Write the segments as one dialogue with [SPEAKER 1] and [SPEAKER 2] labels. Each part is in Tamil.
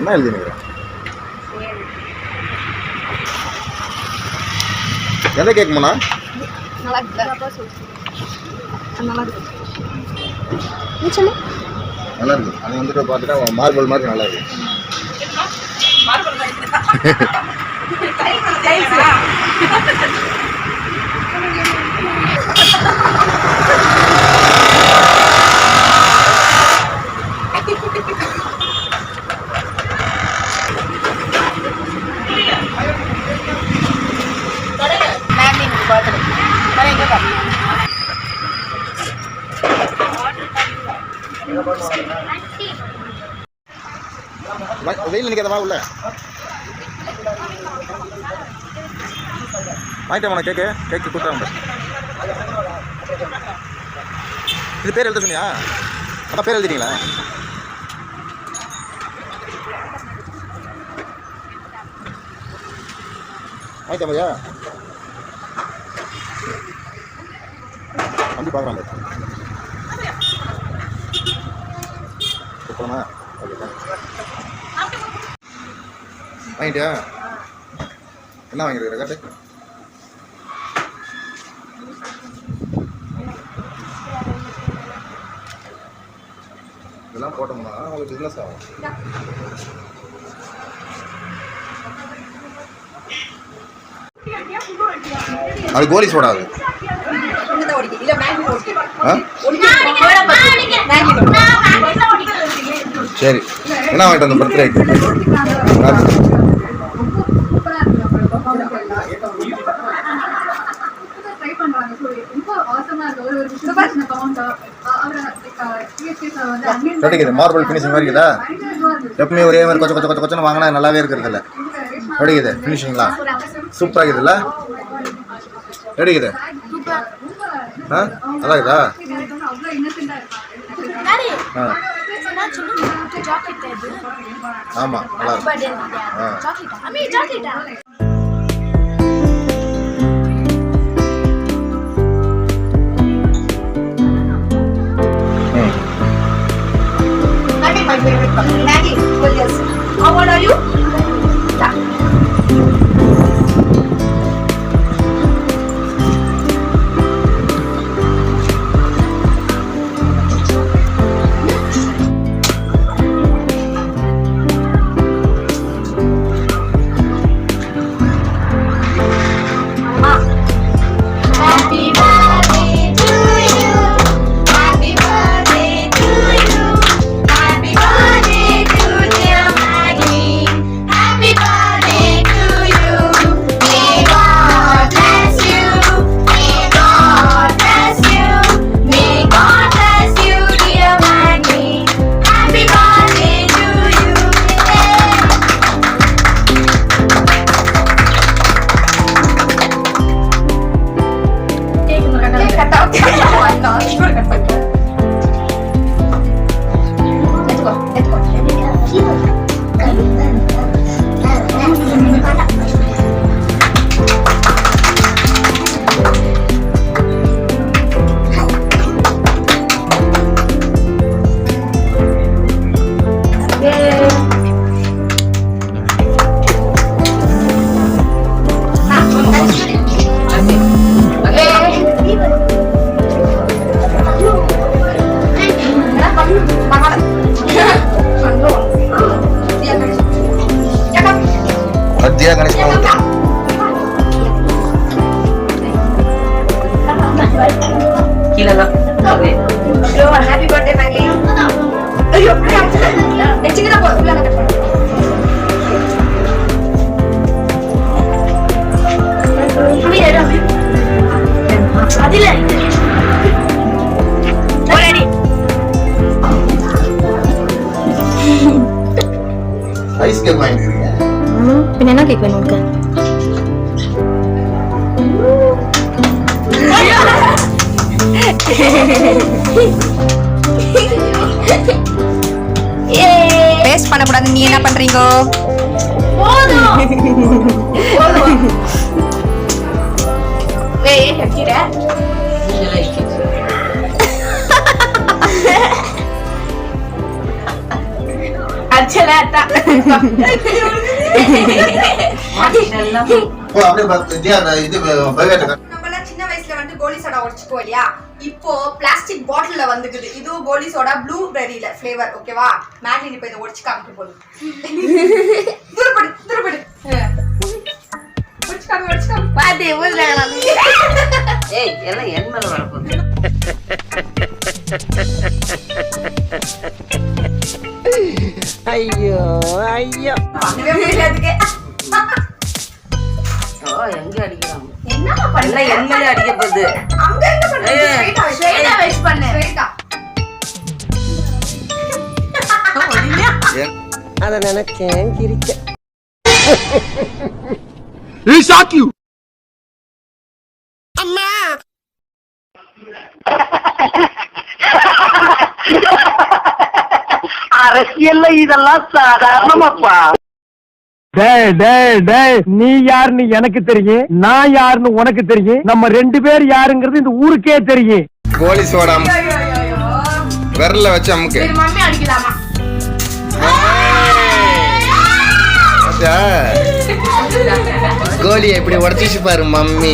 [SPEAKER 1] என்ன எழுதினுக்கிறேன் எதை கேட்குமாண்ணா
[SPEAKER 2] நல்லா நல்லா இருக்கு.
[SPEAKER 1] அது வந்துட்டு பார்த்துட்டா மார்பிள் மாதிரி நல்லா இருக்கு. வெயில் நிற்காத உள்ள. வாங்கிட்டேன் கேக்கு கேக்கு கொடுத்தாங்க இது பேர் எழுத சொன்னியா? அதான் பேர் எழுதிட்டீங்களா? வாங்கிட்டேன் பையா வண்டி பார்க்குறாங்க ஓகே வாங்கிட்டியா? என்ன வாங்கியிருக்கிற காட்டு இதெல்லாம் போட்டோம்னா உங்களுக்கு பிஸ்னஸ் ஆகும். அது கோலி சோடா அது. ஆ? சரி. என்ன வாங்கிட்டு வந்து
[SPEAKER 3] அங்கே
[SPEAKER 1] கிடைக்குது. மார்பிள் ஃபினிஷிங் மாதிரி இருக்குதா? எப்பவுமே ஒரே மாதிரி கொச்ச கொச்ச கொச்ச கொச்சன்னு வாங்கினா நல்லாவே இருக்கிறது இல்லை கிடைக்குது. ஃபினிஷிங்லாம் சூப்பராக இருக்குதுல்ல கிடைக்குது. ஆ? நல்லா இருக்குதா ஆ.
[SPEAKER 4] சொன்ன சாக்லேட்
[SPEAKER 1] ஆமாம் நல்லா இருக்கும்.
[SPEAKER 4] சாக்லேட்டா சாக்லேட்டா
[SPEAKER 2] विजय गणेश हैप्पी बर्थडे मैंगली ಅಯ್ಯೋ
[SPEAKER 4] ಹೆಚ್ಚಿಗೆ
[SPEAKER 2] ಅದಿಲ್ಲ
[SPEAKER 1] ಐಸ್ ಕ್ರೀಮ್ ಮಾಡಿದ್ರಿ
[SPEAKER 4] பின்ன என்ன கேக் வேணும் உனக்கு
[SPEAKER 2] வேஸ்ட் பண்ணக்கூடாது. நீ என்ன பண்றீங்க? ஏய்
[SPEAKER 4] சின்ன வயசுல வந்து கோலி சோடா உடைச்சுக்கோ இல்லையா? இப்போ பிளாஸ்டிக் பாட்டில்ல வந்துக்குது. இதுவும் கோலி சோடா ப்ளூபெரியில ஃப்ளேவர் ஓகேவா மேட்லின் இப்போ இதை உடைச்சு காமிக்க போகுது
[SPEAKER 2] பாத்து ஊர்ல
[SPEAKER 5] ஏய் எல்லாம் என் மேல வரப்போகுது
[SPEAKER 4] முடியாதுக்கு
[SPEAKER 5] ஓ எங்க அடிக்கிறாங்க?
[SPEAKER 4] பண்ணல
[SPEAKER 5] அடிக்க போகுது.
[SPEAKER 4] அங்க என்ன பண்றீங்க
[SPEAKER 5] ஏய்.
[SPEAKER 4] ஸ்ட்ரைட்டா
[SPEAKER 2] ஸ்ட்ரைட்டா. பண்ணு.
[SPEAKER 6] அத நினைச்சேன் கிரிச்ச அரசியல்ல இதெல்லாம் சாதாரணமாப்பா.
[SPEAKER 7] டேய் டேய் டேய் நீ யாருன்னு எனக்கு தெரியும் நான் யாருன்னு உனக்கு தெரியும் நம்ம ரெண்டு பேர் யாருங்கிறது இந்த ஊருக்கே தெரியும்.
[SPEAKER 1] கோலி சோடா விரல்ல வச்சு அமுக்கு.
[SPEAKER 2] இது மம்மி அடிக்கலாமா?
[SPEAKER 1] பாத்தியா? கோலி எப்படி உடச்சிச்சு பாரு மம்மி.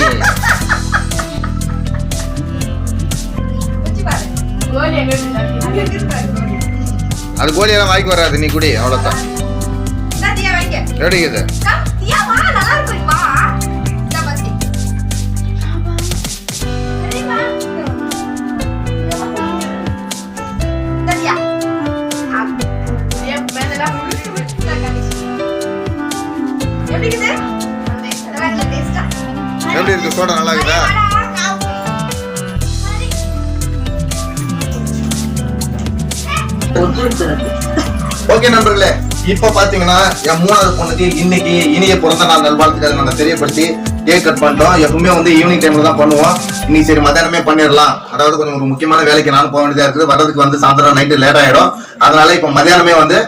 [SPEAKER 2] கோலி எங்க
[SPEAKER 1] அது கோலி எல்லாம் வாய்க்கு வராது நீ குடி
[SPEAKER 4] தியா வைக்க.
[SPEAKER 1] எப்படி இது?
[SPEAKER 4] கம், தியா வா.
[SPEAKER 1] ஓகே நண்பர்களே இப்ப பாத்தீங்கன்னா என் மூணாவது பொண்ணுக்கு இன்னைக்கு இனிய பிறந்த நாள் நல்வாழ்த்துக்களை நாங்க தெரியப்படுத்தி கேக் கட் பண்ணிட்டோம். எப்பவுமே வந்து ஈவினிங் டைம்ல தான் பண்ணுவோம். இன்னைக்கு சரி மத்தியானமே பண்ணிடலாம். அதாவது கொஞ்சம் ஒரு முக்கியமான வேலைக்கு நானும் போக வேண்டியதா இருக்குது. வர்றதுக்கு வந்து சாயந்தரம் நைட்டு லேட் ஆயிடும். அதனால இப்ப மத்தியானமே வந்து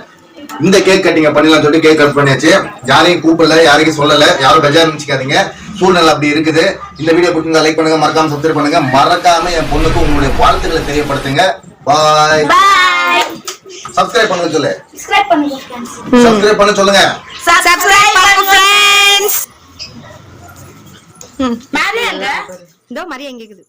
[SPEAKER 1] இந்த கேக் கட்டிங்க பண்ணிடலாம் சொல்லிட்டு கேக் கட் பண்ணியாச்சு. யாரையும் கூப்பிடல யாரையும் சொல்லல. யாரும் பெஜார் நினைச்சுக்காதீங்க சூழ்நிலை அப்படி இருக்குது. இந்த வீடியோ பிடிக்குங்க லைக் பண்ணுங்க. மறக்காம சப்ஸ்கிரைப் பண்ணுங்க. மறக்காம என் பொண்ணுக்கு உங்களுடைய வாழ்த்துக்களை தெரியப்படுத்துங்க. பாய்
[SPEAKER 2] பாய்
[SPEAKER 1] சப்ஸ்கிரைப் பண்ணுங்க சொல்லு.
[SPEAKER 2] சப்ஸ்கிரைப் பண்ணுங்க ஃப்ரெண்ட்ஸ்
[SPEAKER 1] சப்ஸ்கிரைப் பண்ண சொல்லுங்க.
[SPEAKER 4] சப்ஸ்கிரைப் பண்ணுங்க. ஃப்ரெண்ட்ஸ்
[SPEAKER 2] மரியா எங்க? இதோ மரியா எங்க இருக்குது.